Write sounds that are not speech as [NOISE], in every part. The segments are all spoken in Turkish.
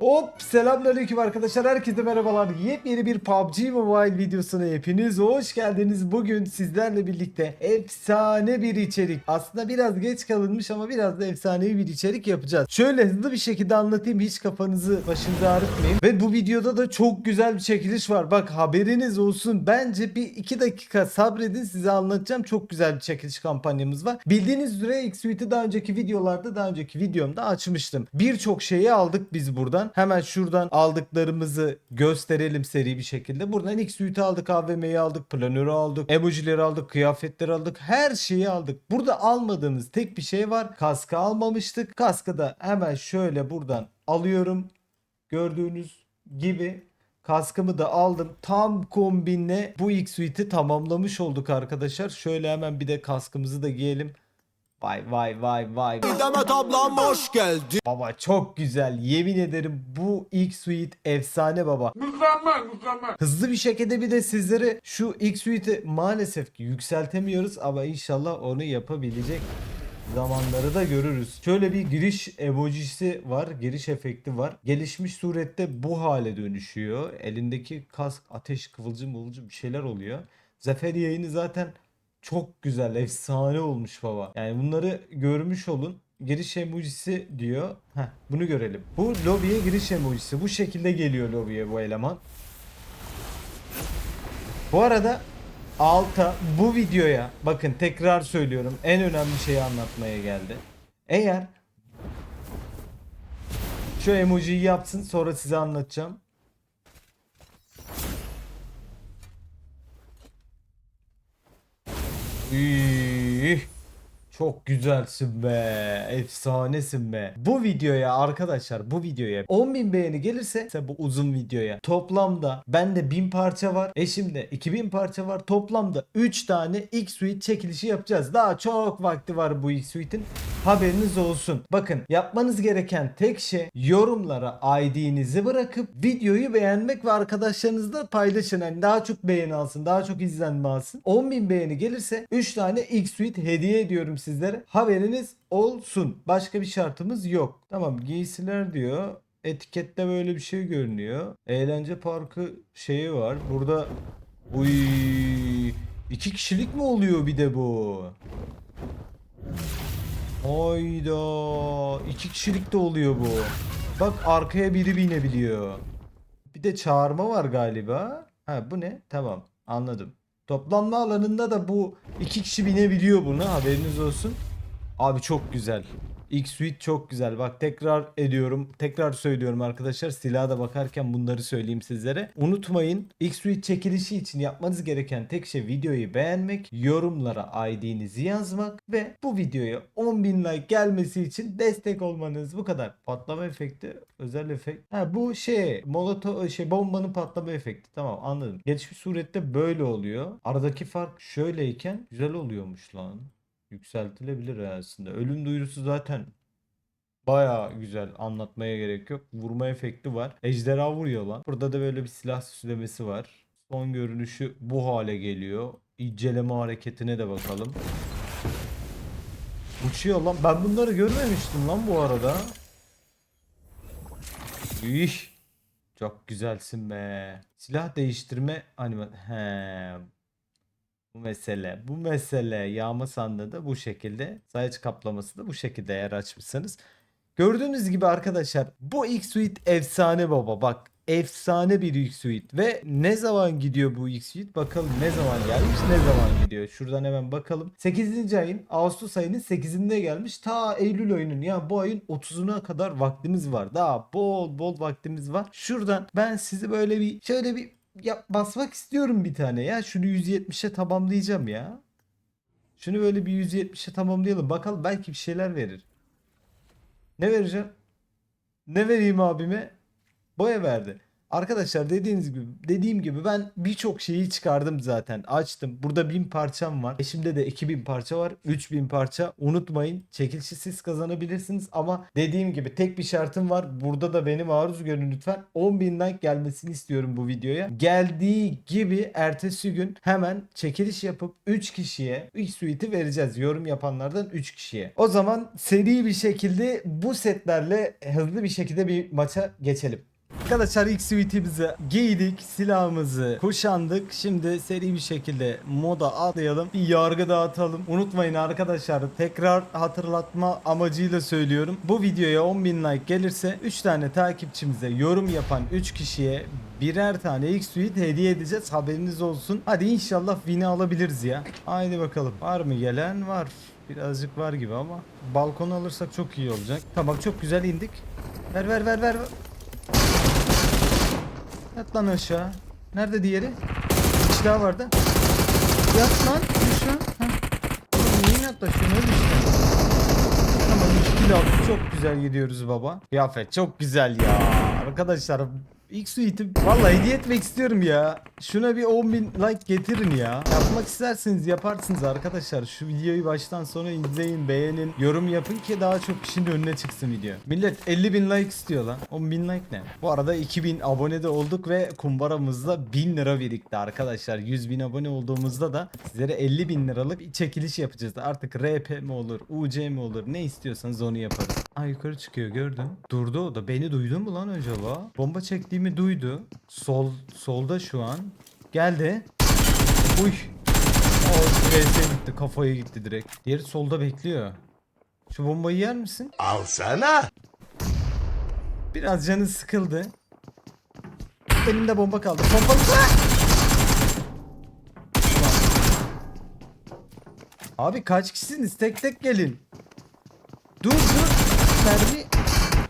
Hop selamünaleyküm arkadaşlar. Herkese merhabalar. Yepyeni bir PUBG Mobile videosuna hepiniz hoş geldiniz. Bugün sizlerle birlikte efsane bir içerik. Aslında biraz geç kalınmış ama biraz da efsanevi bir içerik yapacağız. Şöyle hızlı bir şekilde anlatayım hiç kafanızı başınıza ağrıtmayın. Ve bu videoda da çok güzel bir çekiliş var. Bak haberiniz olsun. Bence bir iki dakika sabredin size anlatacağım. Çok güzel bir çekiliş kampanyamız var. Bildiğiniz üzere X-Suite'i daha önceki videolarda daha önceki videomda açmıştım. Birçok şeyi aldık biz buradan Hemen şuradan aldıklarımızı gösterelim seri bir şekilde. Buradan X suite'i aldık, AVM'yi aldık, planörü aldık, emojileri aldık, kıyafetleri aldık. Her şeyi aldık. Burada almadığımız tek bir şey var. Kaskı almamıştık. Kaskı da hemen şöyle buradan alıyorum. Gördüğünüz gibi Kaskımı da aldım. Tam kombinle bu X suite'i tamamlamış olduk arkadaşlar. Şöyle hemen bir de kaskımızı da giyelim. Vay vay vay vay. Demet ablam hoş geldi. Baba çok güzel. Yemin ederim bu ilk suite efsane baba. Mükemmel mükemmel. Hızlı bir şekilde bir de sizlere şu ilk suite'i maalesef ki yükseltemiyoruz ama inşallah onu yapabilecek zamanları da görürüz. Şöyle bir giriş emojisi var, giriş efekti var. Gelişmiş surette bu hale dönüşüyor. Elindeki kask, ateş, kıvılcım, mıvılcım bir şeyler oluyor. Zafer yayını zaten çok güzel, efsane olmuş baba. Yani bunları görmüş olun. Giriş emojisi diyor. Heh, bunu görelim. Bu lobiye giriş emojisi. Bu şekilde geliyor lobiye bu eleman. Bu arada alta bu videoya bakın tekrar söylüyorum en önemli şeyi anlatmaya geldi. Eğer şu emojiyi yapsın sonra size anlatacağım. 吁 çok güzelsin be. Efsanesin be. Bu videoya arkadaşlar bu videoya 10.000 beğeni gelirse ise bu uzun videoya toplamda bende 1000 parça var. Eşimde 2000 parça var. Toplamda 3 tane X Suite çekilişi yapacağız. Daha çok vakti var bu X Suite'in. Haberiniz olsun. Bakın yapmanız gereken tek şey yorumlara ID'nizi bırakıp videoyu beğenmek ve arkadaşlarınızla paylaşın. Yani daha çok beğeni alsın, daha çok izlenme alsın. 10.000 beğeni gelirse 3 tane X Suite hediye ediyorum sizlere. Haberiniz olsun. Başka bir şartımız yok. Tamam giysiler diyor. Etikette böyle bir şey görünüyor. Eğlence parkı şeyi var. Burada uy iki kişilik mi oluyor bir de bu? Hayda. iki kişilik de oluyor bu. Bak arkaya biri binebiliyor. Bir de çağırma var galiba. Ha bu ne? Tamam anladım. Toplanma alanında da bu iki kişi binebiliyor buna haberiniz olsun. Abi çok güzel. X Suite çok güzel. Bak tekrar ediyorum. Tekrar söylüyorum arkadaşlar. Silaha da bakarken bunları söyleyeyim sizlere. Unutmayın X Suite çekilişi için yapmanız gereken tek şey videoyu beğenmek, yorumlara ID'nizi yazmak ve bu videoya 10.000 like gelmesi için destek olmanız. Bu kadar. Patlama efekti, özel efekt. Ha bu şey, moloto şey bombanın patlama efekti. Tamam anladım. Gelişmiş surette böyle oluyor. Aradaki fark şöyleyken güzel oluyormuş lan. Yükseltilebilir aslında. Ölüm duyurusu zaten baya güzel anlatmaya gerek yok. Vurma efekti var. Ejderha vuruyor lan. Burada da böyle bir silah süslemesi var. Son görünüşü bu hale geliyor. İnceleme hareketine de bakalım. Uçuyor lan. Ben bunları görmemiştim lan bu arada. Üh. Çok güzelsin be. Silah değiştirme anima... He. Bu mesele. Bu mesele. Yağma sandığı da bu şekilde. Sayaç kaplaması da bu şekilde eğer açmışsanız. Gördüğünüz gibi arkadaşlar bu X-Suite efsane baba. Bak efsane bir X-Suite. Ve ne zaman gidiyor bu X-Suite? Bakalım ne zaman gelmiş ne zaman gidiyor. Şuradan hemen bakalım. 8. ayın Ağustos ayının 8'inde gelmiş. Ta Eylül ayının yani bu ayın 30'una kadar vaktimiz var. Daha bol bol vaktimiz var. Şuradan ben sizi böyle bir şöyle bir ya basmak istiyorum bir tane ya. Şunu 170'e tamamlayacağım ya. Şunu böyle bir 170'e tamamlayalım. Bakalım belki bir şeyler verir. Ne vereceğim? Ne vereyim abime? Boya verdi. Arkadaşlar dediğiniz gibi dediğim gibi ben birçok şeyi çıkardım zaten. Açtım. Burada 1000 parçam var. Eşimde de 2000 parça var. 3000 parça. Unutmayın. Çekilişi siz kazanabilirsiniz ama dediğim gibi tek bir şartım var. Burada da beni maruz görün lütfen. 10.000 like gelmesini istiyorum bu videoya. Geldiği gibi ertesi gün hemen çekiliş yapıp 3 kişiye ilk suite'i vereceğiz. Yorum yapanlardan 3 kişiye. O zaman seri bir şekilde bu setlerle hızlı bir şekilde bir maça geçelim. Arkadaşlar ilk suite'imizi giydik, silahımızı kuşandık. Şimdi seri bir şekilde moda atlayalım. Bir yargı dağıtalım. Unutmayın arkadaşlar tekrar hatırlatma amacıyla söylüyorum. Bu videoya 10.000 like gelirse 3 tane takipçimize yorum yapan 3 kişiye birer tane ilk suite hediye edeceğiz. Haberiniz olsun. Hadi inşallah win'i alabiliriz ya. Haydi bakalım. Var mı gelen? Var. Birazcık var gibi ama balkonu alırsak çok iyi olacak. Tamam çok güzel indik. Ver ver ver ver. Yat lan aşağı. Nerede diğeri? İki daha vardı. Yat lan. Düş lan. Ha. Oğlum niye yaklaşıyorsun öyle işte. Tamam 2 kilo aldık. Çok güzel gidiyoruz baba. Kıyafet çok güzel ya. Arkadaşlar ilk suite'i vallahi hediye etmek istiyorum ya. Şuna bir 10.000 like getirin ya. Yapmak isterseniz yaparsınız arkadaşlar. Şu videoyu baştan sona izleyin, beğenin, yorum yapın ki daha çok kişinin önüne çıksın video. Millet 50.000 like istiyor lan. 10.000 like ne? Bu arada 2000 abonede olduk ve kumbaramızda 1000 lira birikti arkadaşlar. 100.000 abone olduğumuzda da sizlere 50.000 liralık bir çekiliş yapacağız. Artık RP mi olur, UC mi olur ne istiyorsanız onu yaparız. Ay yukarı çıkıyor gördüm. Durdu o da. Beni duydu mu lan acaba? Bomba çektiğimi duydu. Sol solda şu an. Geldi. Uy. O VS gitti. Kafaya gitti direkt. Diğeri solda bekliyor. Şu bombayı yer misin? Alsana. Biraz canı sıkıldı. Elimde bomba kaldı. Pompalı. Abi kaç kişisiniz? Tek tek gelin. Dur dur. Mermi.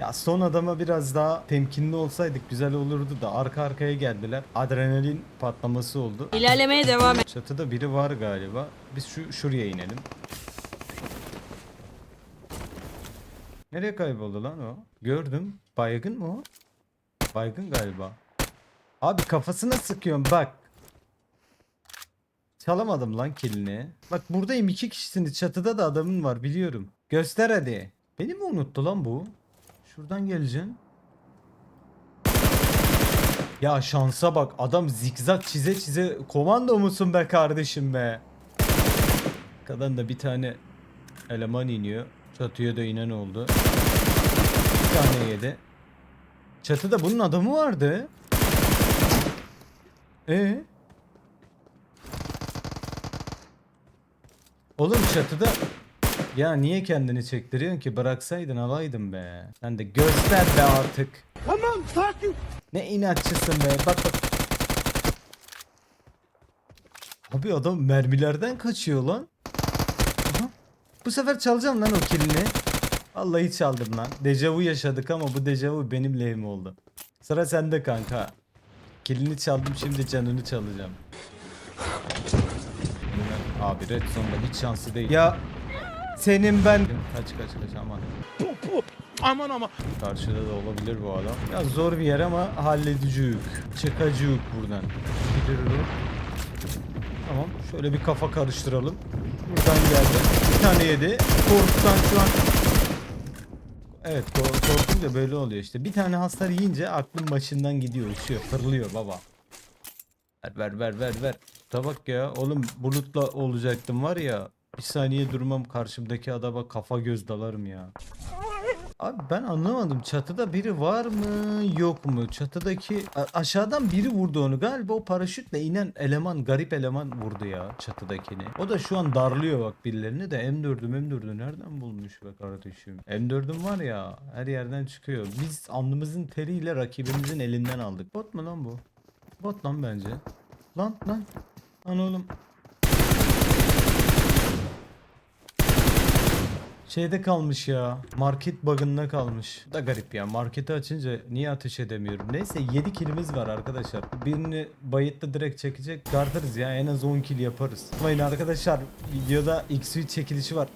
Ya son adama biraz daha temkinli olsaydık güzel olurdu da arka arkaya geldiler. Adrenalin patlaması oldu. İlerlemeye devam et. Çatıda biri var galiba. Biz şu şuraya inelim. Nereye kayboldu lan o? Gördüm. Baygın mı o? Baygın galiba. Abi kafasına sıkıyorum bak. Çalamadım lan kilini. Bak buradayım iki kişisiniz. Çatıda da adamın var biliyorum. Göster hadi. Beni mi unuttu lan bu? Şuradan geleceksin. Ya şansa bak adam zigzag çize çize komando musun be kardeşim be. Kadın da bir tane eleman iniyor. Çatıya da inen oldu. Bir tane yedi. Çatıda bunun adamı vardı. E Oğlum çatıda ya niye kendini çektiriyorsun ki bıraksaydın alaydın be. Sen de göster be artık. Tamam sakin. Ne inatçısın be. Bak bak. Abi adam mermilerden kaçıyor lan. Aha. Bu sefer çalacağım lan o kilini. Vallahi çaldım lan. Dejavu yaşadık ama bu dejavu benim lehim oldu. Sıra sende kanka. Kilini çaldım şimdi canını çalacağım. Abi Red Zone'da hiç şansı değil. Ya senin ben... Kaç kaç kaç aman. Aman aman. Karşıda da olabilir bu adam. Ya zor bir yer ama hallediciyük. Çıkacıyık buradan. Gidiyorum. Tamam. Şöyle bir kafa karıştıralım. Buradan geldi. Bir tane yedi. Korkudan şu an... Evet kor- korkunca böyle oluyor işte. Bir tane hasar yiyince aklın başından gidiyor. Uçuyor. Fırlıyor baba. Ver ver ver ver ver. Tabak ya. Oğlum bulutla olacaktım var ya. Bir saniye durmam karşımdaki adama kafa göz dalarım ya. Abi ben anlamadım. Çatıda biri var mı yok mu? Çatıdaki aşağıdan biri vurdu onu. Galiba o paraşütle inen eleman garip eleman vurdu ya çatıdakini. O da şu an darlıyor bak birilerini de M4'üm M4'ü nereden bulmuş be kardeşim? M4'üm var ya her yerden çıkıyor. Biz alnımızın teriyle rakibimizin elinden aldık. Bot mu lan bu? Bot lan bence. Lan lan. Lan oğlum. Şeyde kalmış ya. Market bug'ında kalmış. Da garip ya. Marketi açınca niye ateş edemiyorum? Neyse 7 kilimiz var arkadaşlar. Birini bayıtta direkt çekecek. Çıkartırız ya. En az 10 kill yaparız. Unutmayın arkadaşlar. Videoda X-Suite çekilişi var.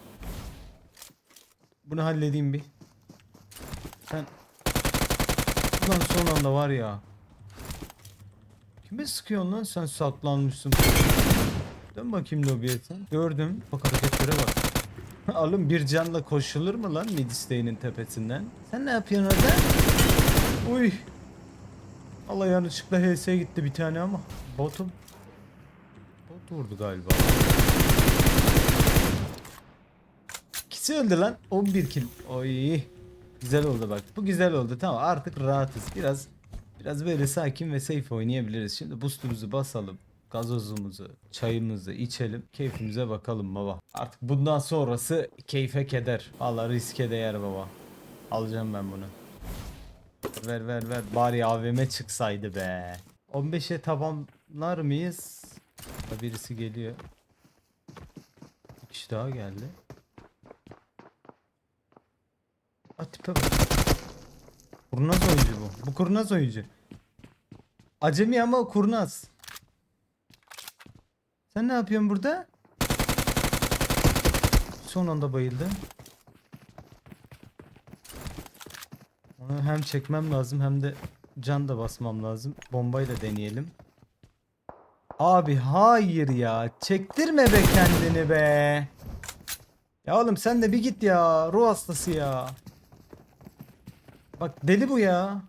Bunu halledeyim bir. Ben... Ulan son anda var ya. Kime sıkıyorsun lan sen saklanmışsın. Dön bakayım lobiye sen. Gördüm. Bak hareketlere bak. [LAUGHS] Alın bir canla koşulur mu lan Midistey'nin tepesinden? Sen ne yapıyorsun orada? Uy. Allah yanlışlıkla HS gitti bir tane ama. Botum. Bot vurdu galiba. İkisi öldü lan. 11 kill. Oy. Güzel oldu bak. Bu güzel oldu. Tamam artık rahatız. Biraz biraz böyle sakin ve safe oynayabiliriz. Şimdi boostumuzu basalım. Gazozumuzu, çayımızı içelim. Keyfimize bakalım baba. Artık bundan sonrası keyfe keder. Valla riske değer baba. Alacağım ben bunu. Ver ver ver. Bari AVM çıksaydı be. 15'e tamamlar mıyız? Birisi geliyor. Bir kişi daha geldi. Ha tipe bak. Kurnaz oyuncu bu. Bu kurnaz oyuncu. Acemi ama kurnaz. Sen ne yapıyorsun burada? Son anda bayıldı. Onu hem çekmem lazım hem de can da basmam lazım. Bombayla deneyelim. Abi hayır ya. Çektirme be kendini be. Ya oğlum sen de bir git ya. Ruh hastası ya. Bak deli bu ya.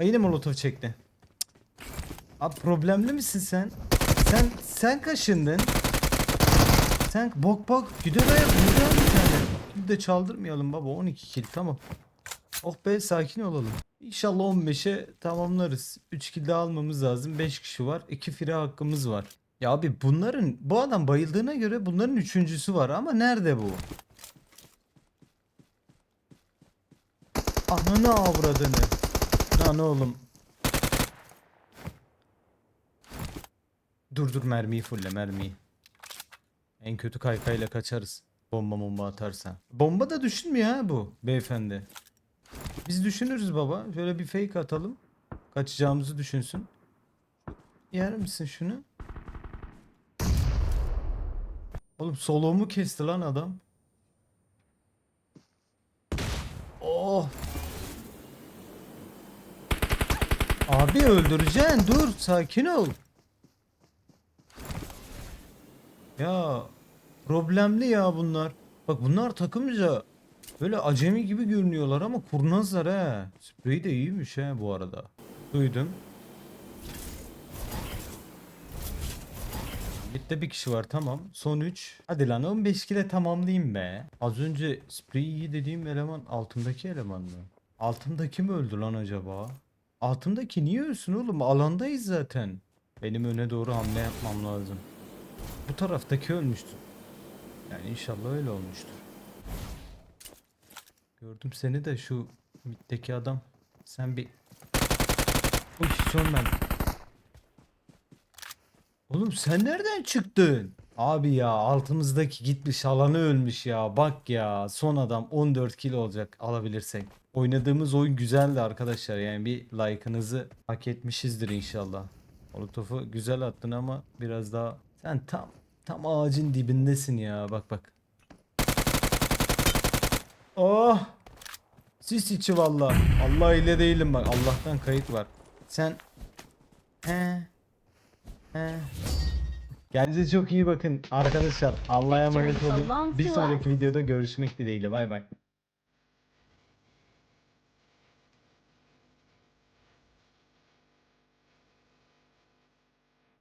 Ay yine molotof çekti. Abi problemli misin sen? Sen sen kaşındın. Sen bok bok ayak buradan bir tane. Bir de çaldırmayalım baba 12 kill tamam. Oh be sakin olalım. İnşallah 15'e tamamlarız. 3 kill daha almamız lazım. 5 kişi var. 2 fire hakkımız var. Ya abi bunların bu adam bayıldığına göre bunların üçüncüsü var ama nerede bu? Ananı avradını. Lan oğlum. Dur dur mermiyi fulle mermiyi. En kötü kaykayla kaçarız. Bomba bomba atarsa. Bomba da düşünmüyor ha bu beyefendi. Biz düşünürüz baba. Şöyle bir fake atalım. Kaçacağımızı düşünsün. Yer misin şunu? Oğlum soluğumu kesti lan adam. Oh. Abi öldüreceksin. Dur sakin ol. Ya problemli ya bunlar. Bak bunlar takımca böyle acemi gibi görünüyorlar ama kurnazlar he. Spreyi de iyiymiş he bu arada. Duydum. Bitti bir kişi var tamam. Son 3. Hadi lan 15 kile tamamlayayım be. Az önce sprey iyi dediğim eleman altındaki eleman mı? Altındaki mi öldü lan acaba? Altındaki niye ölsün oğlum? Alandayız zaten. Benim öne doğru hamle yapmam lazım. Bu taraftaki ölmüştü. Yani inşallah öyle olmuştur. Gördüm seni de şu middeki adam. Sen bir... Uy Sönmen. Oğlum sen nereden çıktın? Abi ya altımızdaki gitmiş alanı ölmüş ya. Bak ya son adam 14 kilo olacak alabilirsek. Oynadığımız oyun güzeldi arkadaşlar. Yani bir like'ınızı hak etmişizdir inşallah. Molotof'u güzel attın ama biraz daha sen tam tam ağacın dibindesin ya. Bak bak. Oh! Sis içi valla. Allah ile değilim bak. Allah'tan kayıt var. Sen he he Kendinize çok iyi bakın arkadaşlar. Allah'a emanet olun. Bir sonraki videoda görüşmek dileğiyle. Bay bay.